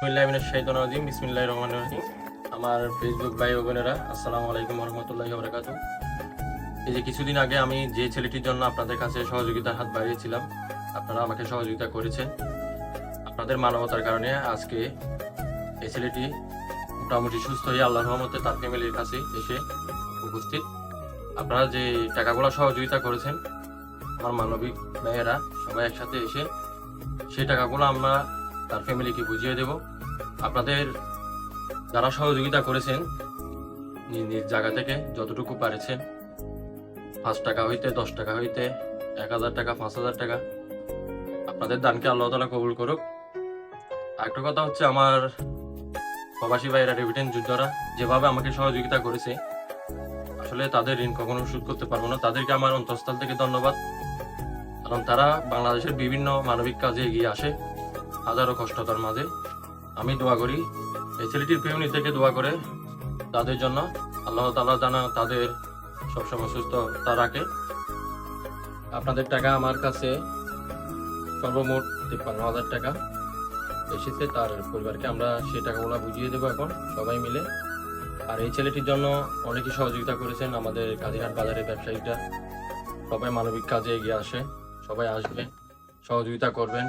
রাজিম, বিসমিল্লাহির রহমানির রহিম। আমার ফেসবুক ভাই বোনেরা, আসসালামু আলাইকুম রহমতুল্লাহি বারাকাতু এই যে কিছুদিন আগে আমি যে ছেলেটির জন্য আপনাদের কাছে সহযোগিতার হাত বাড়িয়েছিলাম, আপনারা আমাকে সহযোগিতা করেছেন। আপনাদের মানবতার কারণে আজকে এই ছেলেটি মোটামুটি সুস্থ হয়ে আল্লাহ রহমতে তার ফ্যামিলির কাছে এসে উপস্থিত। আপনারা যে টাকাগুলো সহযোগিতা করেছেন, আমার মানবিক ভাইয়েরা সবাই একসাথে এসে সেই টাকাগুলো আমরা তার ফ্যামিলিকে বুঝিয়ে দেব। আপনাদের যারা সহযোগিতা করেছেন, নিজ নিজ জায়গা থেকে যতটুকু পারেছেন, পাঁচ টাকা হইতে দশ টাকা হইতে এক হাজার টাকা, পাঁচ হাজার টাকা, আপনাদের দানকে আল্লাহ তালা কবুল করুক। আরেকটা কথা হচ্ছে আমার প্রবাসী ভাইয়েরা রেভিডেন্ট যোদ্ধারা, যেভাবে আমাকে সহযোগিতা করেছে, আসলে তাদের ঋণ কখনো শোধ করতে পারব না। তাদেরকে আমার অন্তঃস্থল থেকে ধন্যবাদ। কারণ তারা বাংলাদেশের বিভিন্ন মানবিক কাজে এগিয়ে আসে। হাজারো কষ্টতার মাঝে। আমি দোয়া করি, এই ছেলেটির ফ্যামিলি থেকে দোয়া করে, তাদের জন্য আল্লাহ তালা জানা তাদের সবসময় সুস্থতা রাখে। আপনাদের টাকা আমার কাছে সর্বমোট তিপ্পান্ন হাজার টাকা। এসেছে তার পরিবারকে আমরা সেই টাকাগুলো বুঝিয়ে দেবো এখন, সবাই মিলে। আর এই ছেলেটির জন্য অনেকেই সহযোগিতা করেছেন, আমাদের কাজিরহাট বাজারের ব্যবসায়ীরা। সবাই মানবিক কাজে এগিয়ে আসে, সবাই আসবে, সহযোগিতা করবেন।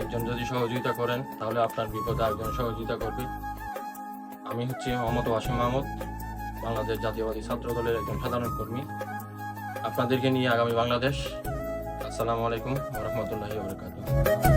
একজন যদি সহযোগিতা করেন, তাহলে আপনার বিপদে একজন সহযোগিতা করবে। আমি হচ্ছি মোহাম্মদ ওয়াসিম মাহমুদ, বাংলাদেশ জাতীয়বাদী ছাত্র দলের একজন সাধারণ কর্মী। আপনাদেরকে নিয়ে আগামী বাংলাদেশ। আসসালামু আলাইকুম রহমতুল্লাহি বরকাত